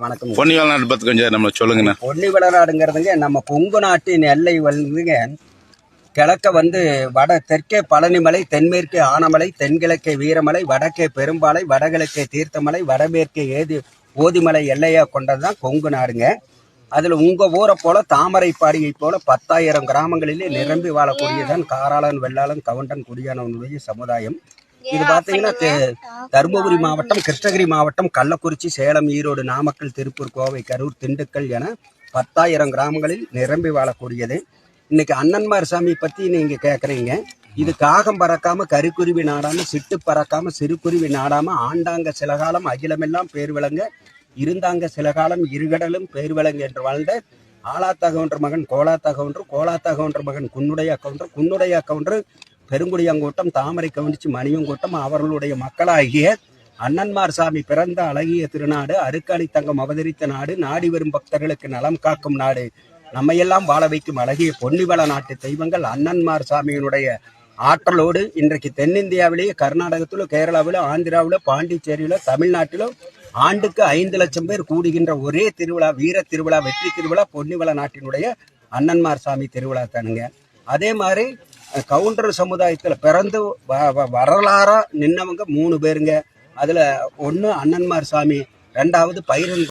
வணக்கம். பொன்னிவால் நாட்டு பத்தி கொஞ்சம் நம்ம சொல்லுங்கண்ணா. பொன்னி வளநாடுங்கிறதுங்க நம்ம கொங்கு நாட்டின் எல்லை வந்துங்க கிழக்க வந்து வட தெற்கே பழனிமலை தென்மேற்கே ஆனமலை தென்கிழக்கே வீரமலை வடக்கே பெரும்பாலை வடகிழக்கே தீர்த்தமலை வடமேற்கே ஏதி ஓதிமலை எல்லையா கொண்டதுதான் கொங்கு நாடுங்க. அதுல உங்க ஊரை போல தாமரைப்பாடியை போல பத்தாயிரம் கிராமங்களிலே நிரம்பி வாழக்கூடியதான் காராளன் வெள்ளாளன் கவுண்டன் குடியானவனுடைய சமுதாயம். இது பாத்தீங்கன்னா தருமபுரி மாவட்டம் கிருஷ்ணகிரி மாவட்டம் கள்ளக்குறிச்சி சேலம் ஈரோடு நாமக்கல் திருப்பூர் கோவை கரூர் திண்டுக்கல் என பத்தாயிரம் கிராமங்களில் நிரம்பி வாழக்கூடியது. இன்னைக்கு அண்ணன்மார் சாமி பத்தி நீங்க கேக்குறீங்க. இது காகம் பறக்காம கருக்குருவி நாடாம சிட்டு பறக்காம சிறுகுருவி நாடாம ஆண்டாங்க சில காலம் அகிலமெல்லாம் பேர் விளங்க இருந்தாங்க சில காலம் இருகடலும் பேர் விளங்க என்று வாழ்ந்த ஆலாத்தா கவுண்டர் மகன் கோலாத்தா கவுண்டர் கோலாத்தா கவுண்டர் மகன் குன்னுடைய கவுண்டர் குன்னுடைய கவுண்டர் பெருங்குடியங்கோட்டம் தாமரை கவுண்டிச்சி மணியங்கோட்டம் அவர்களுடைய மக்களாகிய அண்ணன்மார் சாமி பிறந்த அழகிய திருநாடு அருக்காணி தங்கம் அவதரித்த நாடு நாடி வரும் பக்தர்களுக்கு நலம் காக்கும் நாடு. நம்மையெல்லாம் வாழ வைக்கும் அழகிய பொன்னிவள நாட்டு தெய்வங்கள் அண்ணன்மார் சாமியினுடைய ஆற்றலோடு இன்றைக்கு தென்னிந்தியாவிலேயே கர்நாடகத்திலும் கேரளாவிலும் ஆந்திராவிலும் பாண்டிச்சேரியிலும் தமிழ்நாட்டிலும் ஆண்டுக்கு ஐந்து லட்சம் பேர் கூடுகின்ற ஒரே திருவிழா வீர திருவிழா வெற்றி திருவிழா பொன்னிவள நாட்டினுடைய அண்ணன்மார் சாமி திருவிழா தானுங்க. அதே மாதிரி கவுண்டர் சமுதாயத்தில் பிறந்து வ- வரலாறாக நின்னவங்க மூணு பேருங்க. அதில் ஒன்று அண்ணன்மார் சாமி ரெண்டாவது பைரன்